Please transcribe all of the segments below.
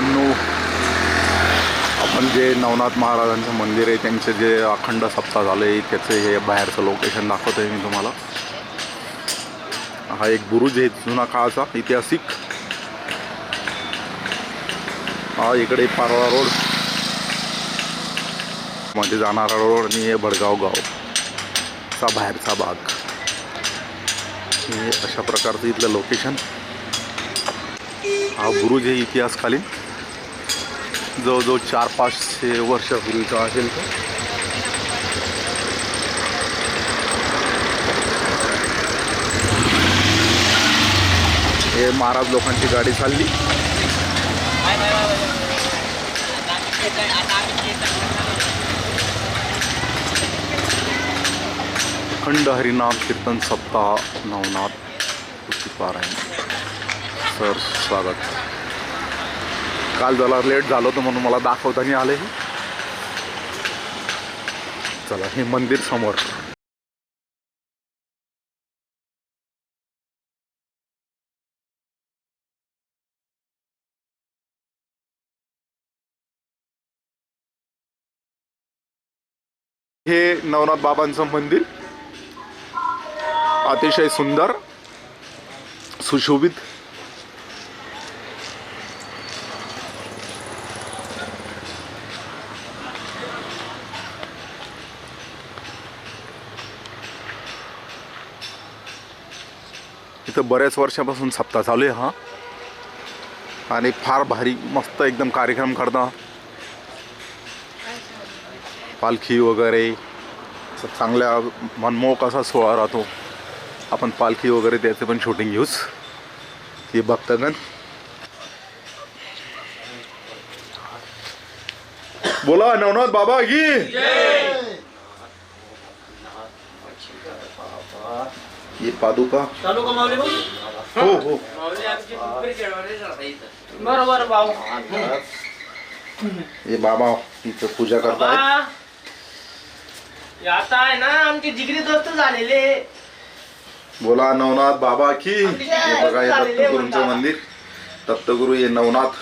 मित्रांनो आपण जे नवनाथ महाराजांचं मंदिर आहे त्यांचे जे अखंड सप्ताह झालं आहे त्याचं हे बाहेरचं लोकेशन दाखवतो आहे मी तुम्हाला. हा एक बुरुज आहे जुना काळाचा ऐतिहासिक. हा इकडे पारवा रोड. मध्ये जाणारा रोड आणि हे भडगाव गाव. चा बाहेरचा भाग. हे अशा प्रकारचं इथलं लोकेशन हा बुरुज आहे इतिहासकालीन जवळजवळ चार पाचशे वर्षापूर्वीचा असेल तो हे महाराज लोकांची गाडी चालली. अखंड हरिनाम कीर्तन सप्ताह नवनाथ पारायण सर स्वागत. काल जरा लेट झालं होतं म्हणून मला दाखवताना नाही आले. चला हे मंदिर समोर. हे नवनाथ बाबांचं मंदिर. अतिशय सुंदर सुशोभित इथं बऱ्याच वर्षापासून सप्ताह चालू आहे हा. आणि फार भारी मस्त एकदम कार्यक्रम करता पालखी वगैरे चांगल्या मनमोहक असा सोहळा राहतो. आपण पालखी वगैरे त्याचे पण शूटिंग घेऊच. हे भक्तगण. बोला नवनाथ बाबा की ये पादुका। हो हो. बरोबर भाऊ. हे बाबा इथं पूजा हे आता आहे ना आमची जिगरी दोस्त झालेले बोला नवनाथ बाबा की. हे बघा हे दत्तगुरूंचं मंदिर. दत्तगुरू हे नवनाथ.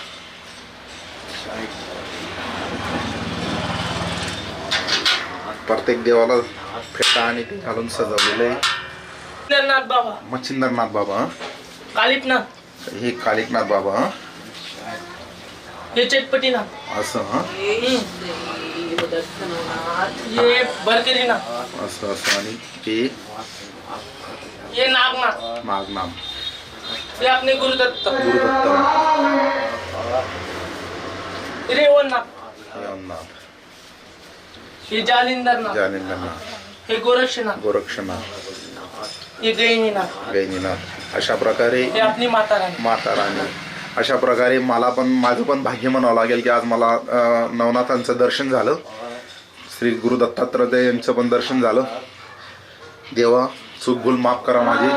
प्रत्येक देवाला फेटा आणि ते घालून सजवलेलं आहे नाथ बाबा मच्छिंद्रनाथ बाबा हं. कालिपनाथ हे कालिकनाथ बाबा हं. चटपटीनाथ असं हं. बरकरीनाथ असं असं आणि ते हे नागनाथ नागनाम हे आपले गुरुदत्त गुरुदत्त रेवणनाथ हे अमनाथ हे जालिंदरनाथ जालिंदरनाथ हे गोरक्षनाथ गोरक्षनाथ गैनीनाथ गैनीनाथ अशा प्रकारे आपली माता राणी माता राणी अशा प्रकारे मला पण माझं पण भाग्य म्हणावं लागेल की आज मला अं, नवनाथांचं दर्शन झालं. श्री गुरु दत्तात्रय यांचं पण दर्शन झालं. देवा चूक भूल माफ करा माझी.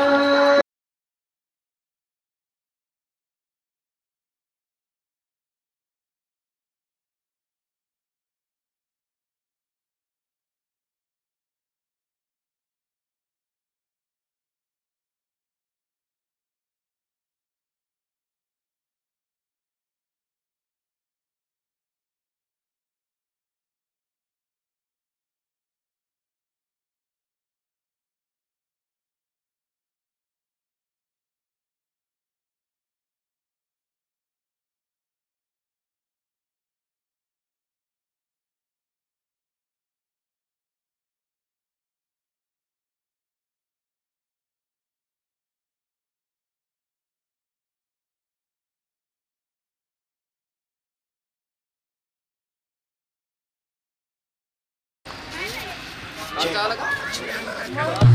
Tchau, legal.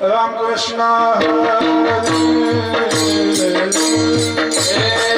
Ram Krishna Hare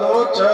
Locha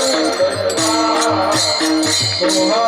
Oh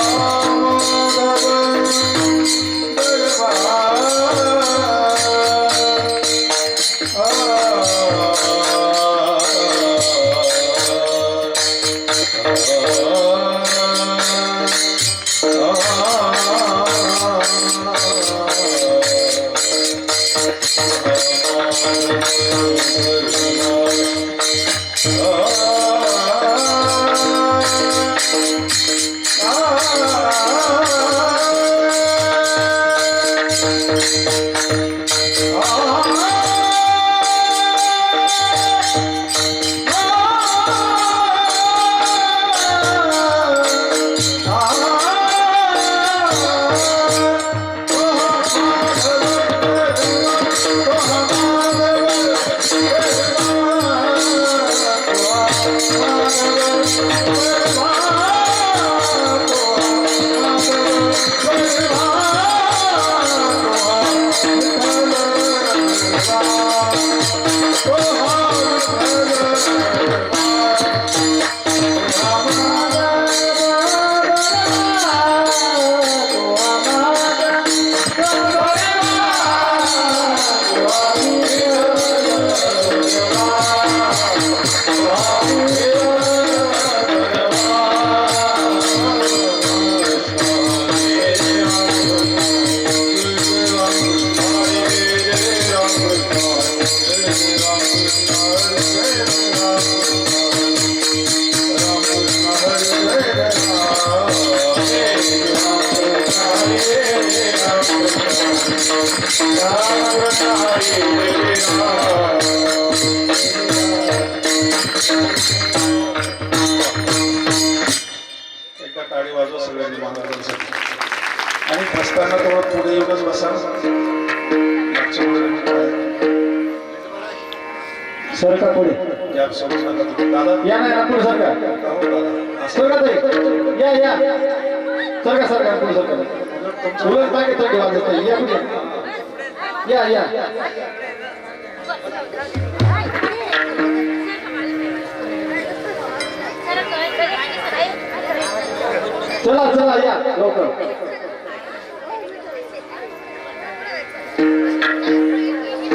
एकदा टाळी वाजवा सगळ्यांनी महाराजांसाठी आणि बसताना थोडं पुढे येऊनच बसा? सरका पुढे या समोर नका तुम्ही. दादा? या नाही ना पुढे सरका का? हो दादा. असं. सरका ताई या या. सरका सरका पुढे सरका उलट पाहिजे तर या पुढे. या या. चला चला या लवकर.